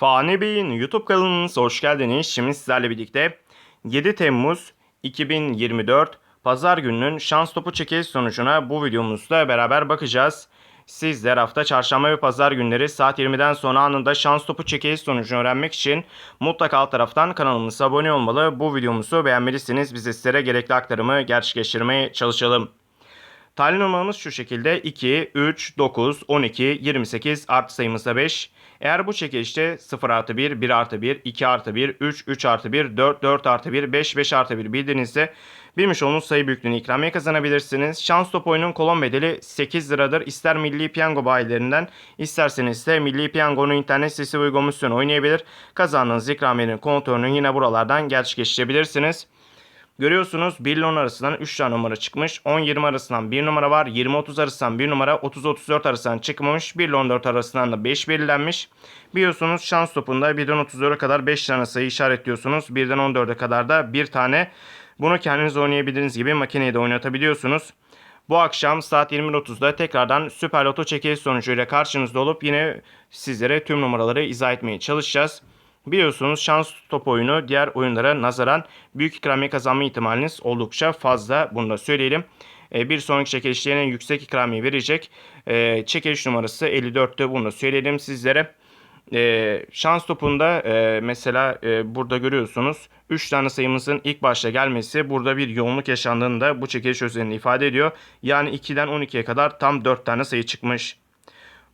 Fani Bey'in YouTube kanalınıza hoş geldiniz. Şimdi sizlerle birlikte 7 Temmuz 2024 Pazar gününün şans topu çekiliş sonucuna bu videomuzda beraber bakacağız. Sizler hafta çarşamba ve pazar günleri saat 20'den sonra anında şans topu çekiliş sonucunu öğrenmek için mutlaka alt taraftan kanalımıza abone olmalı. Bu videomuzu beğenmelisiniz. Biz de sizlere gerekli aktarımı gerçekleştirmeye çalışalım. Talih numaramız şu şekilde 2, 3, 9, 12, 28 artı sayımızda 5. Eğer bu çekilişte 0 artı 1, 1 artı 1, 2 artı 1, 3, 3 artı 1, 4, 4 artı 1, 5, 5 artı 1 bildiğinizde bilmiş olduğunuz sayı büyüklüğünü ikramiye kazanabilirsiniz. Şans top oyunun kolon bedeli 8 liradır. İster Milli Piyango bayilerinden isterseniz de Milli Piyango'nun internet sitesi uygulamasını oynayabilir. Kazandığınız ikramiyenin kontrolünü yine buralardan gerçekleştirebilirsiniz. Görüyorsunuz 1 ile 10 arasından 3 tane numara çıkmış. 10-20 arasından 1 numara var. 20-30 arasından 1 numara. 30-34 arasından çıkmamış. 1 ile 14 arasından da 5 belirlenmiş. Biliyorsunuz şans topunda 1'den 34'e kadar 5 tane sayı işaretliyorsunuz. 1'den 14'e kadar da 1 tane. Bunu kendiniz oynayabildiğiniz gibi makineye de oynatabiliyorsunuz. Bu akşam saat 20.30'da tekrardan Süper Loto çekiliş sonucuyla karşınızda olup yine sizlere tüm numaraları izah etmeye çalışacağız. Biliyorsunuz şans top oyunu diğer oyunlara nazaran büyük ikramiye kazanma ihtimaliniz oldukça fazla. Bunu da söyleyelim. Ee, Bir sonraki çekilişte yine yüksek ikramiye verecek. Ee, Çekiliş numarası 54'te bunu da söyleyelim sizlere. Ee, şans topunda e, mesela e, burada görüyorsunuz 3 tane sayımızın ilk başta gelmesi burada bir yoğunluk yaşandığını bu çekiliş özelliğini ifade ediyor. Yani 2'den 12'ye kadar tam 4 tane sayı çıkmış.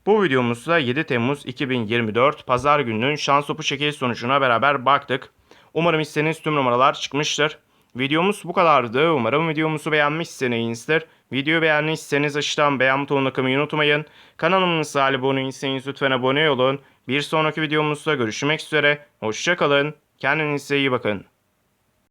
Bu videomuzda 7 Temmuz 2024 Pazar gününün şans topu çekiliş sonucuna beraber baktık. Umarım istediğiniz tüm numaralar çıkmıştır. Videomuz bu kadardı. Umarım videomuzu beğenmişsinizdir. Videoyu beğendiyseniz aşağıdan beğen butonuna kılmayı unutmayın. Kanalımıza abone değilseniz lütfen abone olun. Bir sonraki videomuzda görüşmek üzere. Hoşçakalın. Kendinize iyi bakın.